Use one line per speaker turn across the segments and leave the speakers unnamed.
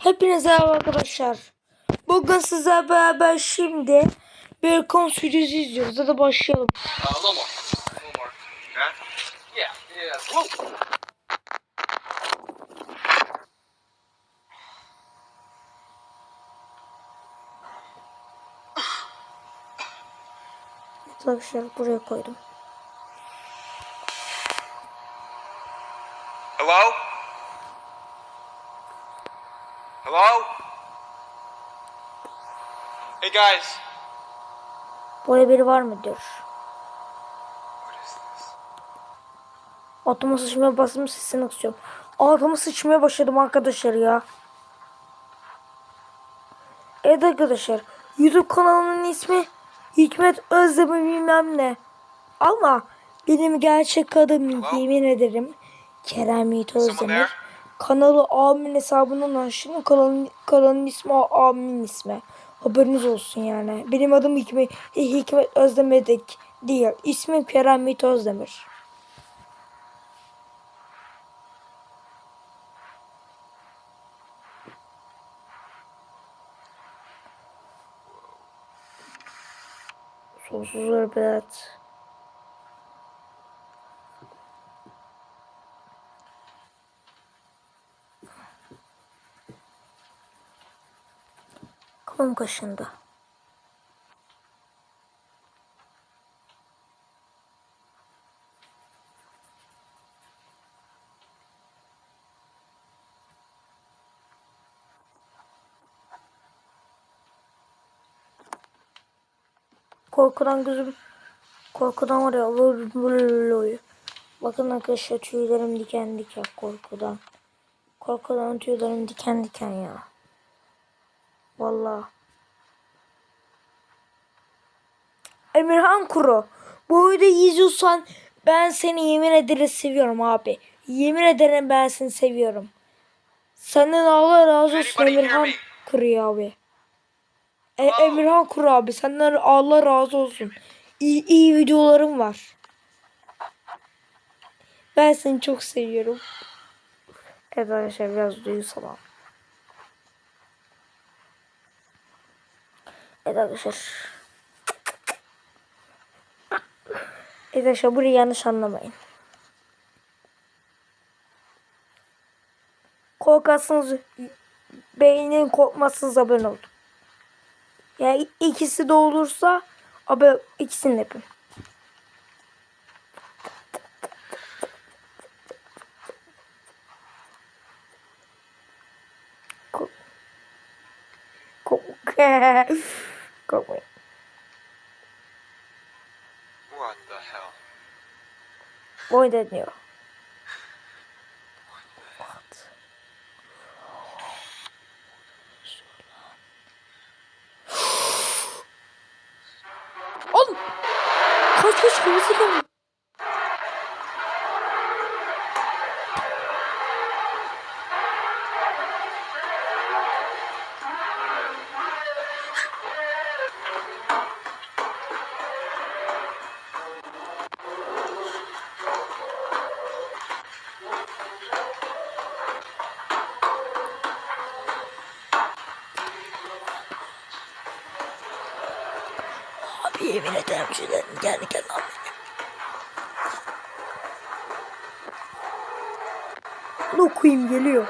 Hepinize merhaba arkadaşlar. Bugün sizlerle beraber şimdi bir videosu izliyoruz. Hadi başlayalım. Arkadaşlar buraya koydum.
Hello? Hello? Hey guys.
Buraya biri var mı diyor. Altıma sıçmaya bastım sesini kısıyorum. Altıma sıçmaya başladım arkadaşlar ya. Evet arkadaşlar. YouTube kanalının ismi Hikmet Özdemir bilmem ne. Ama benim gerçek adım yemin ederim Kerem Yiğit Özdemir. Kanalı Amin hesabından açtım. Kanalın, kanalın ismi Amin ismi. Haberiniz olsun yani. Benim adım Hikmet, Hikmet Özdemir de değil. İsmim Kerem Yiğit Özdemir. Sonsuz örbet. Kafam kaşındı. Korkudan gözüm korkudan var ya Bakın arkadaşlar tüylerim diken diken korkudan. Korkudan tüylerim diken diken ya. Vallahi. Emirhan Kuru. Bu videoyu izliyorsan ben seni yemin ederim seviyorum abi. Yemin ederim ben seni seviyorum. Senden Allah razı olsun Emirhan? Kuru abi. E, Emirhan Kuru abi senden Allah razı olsun. İyi, iyi videolarım var. Ben seni çok seviyorum. Evet arkadaşlar biraz duygusalım. Evet arkadaşlar. Evet arkadaşlar burayı yanlış anlamayın. Korkarsınız beynin korkmazsınız haberin oldu. Yani ikisi de olursa abi ikisini de yapın. Kork- Kork- Korkmayın.
What the hell?
Boy deniyor. Oğlum. Kaç kaç kırmızı var. Yemin ederim şeyden kendi kendine anlıyorum. Ne koyayım geliyor.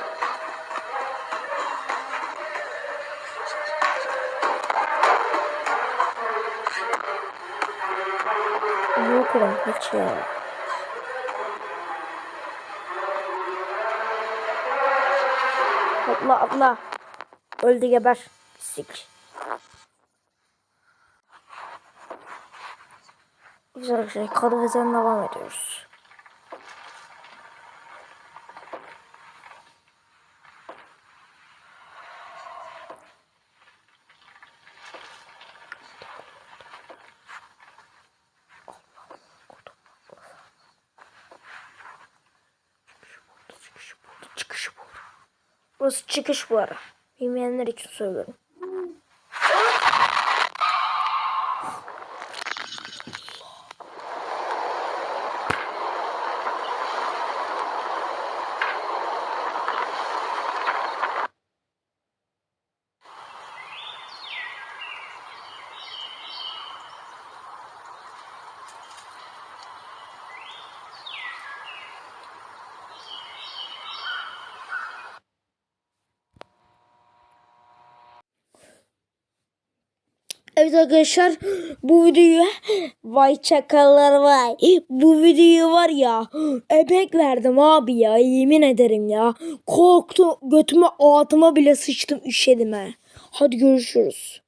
Ne koyayım hiç ya. Atla atla. Öldü geber. Sik. Güzel arkadaşlar. Kadı vezden devam ediyoruz. Burası çıkış bu ara. Bilmeyenler için söylüyorum. Evet arkadaşlar bu videoyu vay çakallar vay bu videoyu var ya emek verdim abi ya yemin ederim ya korktum götüme altıma bile sıçtım üşedim he. Hadi görüşürüz.